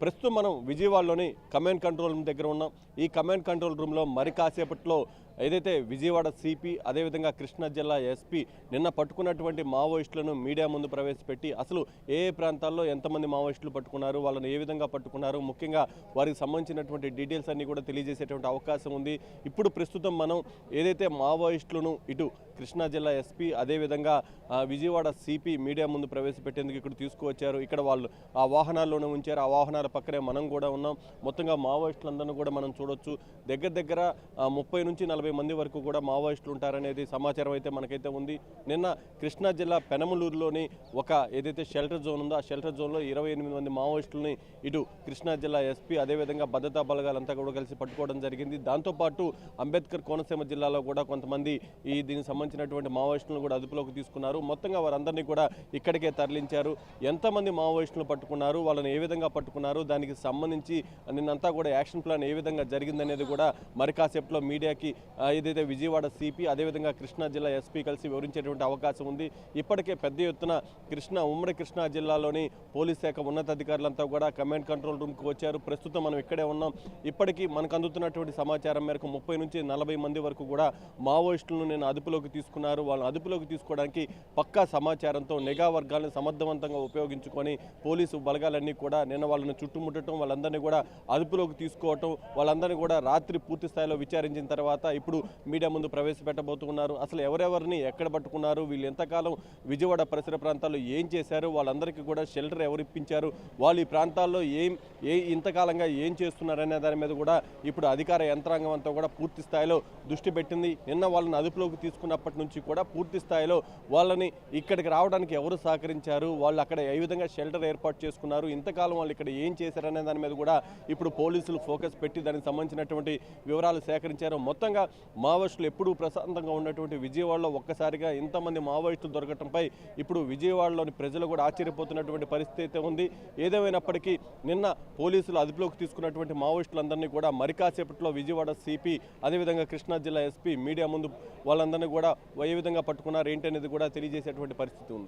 ప్రస్తుతం మనం విజయవాడలోని కమాండ్ కంట్రోల్ రూమ్ దగ్గర ఉన్నాం. ఈ కమాండ్ కంట్రోల్ రూమ్లో మరి కాసేపట్లో ఏదైతే విజయవాడ సిపి అదేవిధంగా కృష్ణా జిల్లా ఎస్పీ నిన్న పట్టుకున్నటువంటి మావోయిస్టులను మీడియా ముందు ప్రవేశపెట్టి అసలు ఏ ఏ ప్రాంతాల్లో ఎంతమంది మావోయిస్టులు పట్టుకున్నారు వాళ్ళని ఏ విధంగా పట్టుకున్నారు ముఖ్యంగా వారికి సంబంధించినటువంటి డీటెయిల్స్ అన్నీ కూడా తెలియజేసేటువంటి అవకాశం ఉంది. ఇప్పుడు ప్రస్తుతం మనం ఏదైతే మావోయిస్టులను ఇటు కృష్ణా జిల్లా ఎస్పీ అదేవిధంగా విజయవాడ సిపి మీడియా ముందు ప్రవేశపెట్టేందుకు ఇక్కడ తీసుకువచ్చారు. ఇక్కడ వాళ్ళు ఆ వాహనాల్లోనే ఉంచారు. ఆ వాహనాల పక్కనే మనం కూడా ఉన్నాం. మొత్తంగా మావోయిస్టులందరినీ కూడా మనం చూడొచ్చు. దగ్గర దగ్గర ముప్పై నుంచి నలభై మంది వరకు కూడా మావోయిస్టులు ఉంటారనేది సమాచారం అయితే మనకైతే ఉంది. నిన్న కృష్ణా జిల్లా పెనమలూరులోని ఒక ఏదైతే షెల్టర్ జోన్ ఉందో ఆ షెల్టర్ జోన్లో ఇరవై ఎనిమిది మంది మావోయిస్టులని ఇటు కృష్ణా జిల్లా ఎస్పీ అదేవిధంగా భద్రతా బలగాలంతా కూడా కలిసి పట్టుకోవడం జరిగింది. దాంతోపాటు అంబేద్కర్ కోనసీమ జిల్లాలో కూడా కొంతమంది ఈ దీనికి సంబంధించినటువంటి మావోయిస్టులను కూడా అదుపులోకి తీసుకున్నారు. మొత్తంగా వారందరినీ కూడా ఇక్కడికే తరలించారు. ఎంతమంది మావోయిస్టులను పట్టుకున్నారు వాళ్ళని ఏ విధంగా పట్టుకున్నారు దానికి సంబంధించి నిన్నంతా కూడా యాక్షన్ ప్లాన్ ఏ విధంగా జరిగిందనేది కూడా మరి కాసేపులో మీడియాకి ఏదైతే విజయవాడ సిపి అదేవిధంగా కృష్ణా జిల్లా ఎస్పీ కలిసి వివరించేటువంటి అవకాశం ఉంది. ఇప్పటికే పెద్ద ఎత్తున కృష్ణా ఉమ్మడి కృష్ణా జిల్లాలోని పోలీస్ శాఖ ఉన్నతాధికారులంతా కూడా కమాండ్ కంట్రోల్ రూమ్కి వచ్చారు. ప్రస్తుతం మనం ఇక్కడే ఉన్నాం. ఇప్పటికీ మనకు అందుతున్నటువంటి సమాచారం మేరకు ముప్పై నుంచి నలభై మంది వరకు కూడా మావోయిస్టులను నేను అదుపులోకి తీసుకున్నారు. వాళ్ళని అదుపులోకి తీసుకోవడానికి పక్కా సమాచారంతో నిఘా వర్గాలను సమర్థవంతంగా ఉపయోగించుకొని పోలీసు బలగాలన్నీ కూడా నిన్న వాళ్ళని చుట్టుముట్టడం వాళ్ళందరినీ కూడా అదుపులోకి తీసుకోవటం వాళ్ళందరినీ కూడా రాత్రి పూర్తి స్థాయిలో విచారించిన తర్వాత ఇప్పుడు మీడియా ముందు ప్రవేశపెట్టబోతున్నారు. అసలు ఎవరెవరిని ఎక్కడ పట్టుకున్నారు? వీళ్ళు ఎంతకాలం విజయవాడ పరిసర ప్రాంతాల్లో ఏం చేశారు? వాళ్ళందరికీ కూడా షెల్టర్ ఎవరు ఇప్పించారు వాళ్ళు ఈ ప్రాంతాల్లో ఏం ఏ ఇంతకాలంగా ఏం చేస్తున్నారనే దాని మీద కూడా ఇప్పుడు అధికార యంత్రాంగం అంతా కూడా పూర్తి స్థాయిలో దృష్టి పెట్టింది. నిన్న వాళ్ళని అదుపులోకి తీసుకున్నప్పటి నుంచి కూడా పూర్తి స్థాయిలో వాళ్ళని ఇక్కడికి రావడానికి ఎవరు సహకరించారు? వాళ్ళు అక్కడ ఏ విధంగా షెల్టర్ ఏర్పాటు చేసుకున్నారు? ఇంతకాలం వాళ్ళు ఇక్కడ ఏం చేశారనే దాని మీద కూడా ఇప్పుడు పోలీసులు ఫోకస్ పెట్టి దానికి సంబంధించినటువంటి వివరాలు సేకరించారు. మొత్తంగా మావోయిస్టులు ఎప్పుడూ ప్రశాంతంగా ఉన్నటువంటి విజయవాడలో ఒక్కసారిగా ఇంతమంది మావోయిస్టులు దొరకటంపై ఇప్పుడు విజయవాడలోని ప్రజలు కూడా ఆశ్చర్యపోతున్నటువంటి పరిస్థితి అయితే ఉంది. ఏదేమైనప్పటికీ నిన్న పోలీసులు అదుపులోకి తీసుకున్నటువంటి మావోయిస్టులందరినీ కూడా మరికాసేపట్లో విజయవాడ సిపి అదేవిధంగా కృష్ణా జిల్లా ఎస్పీ మీడియా ముందు వాళ్ళందరినీ కూడా ఏ విధంగా పట్టుకున్నారు ఏంటి అనేది కూడా తెలియజేసేటువంటి పరిస్థితి ఉంది.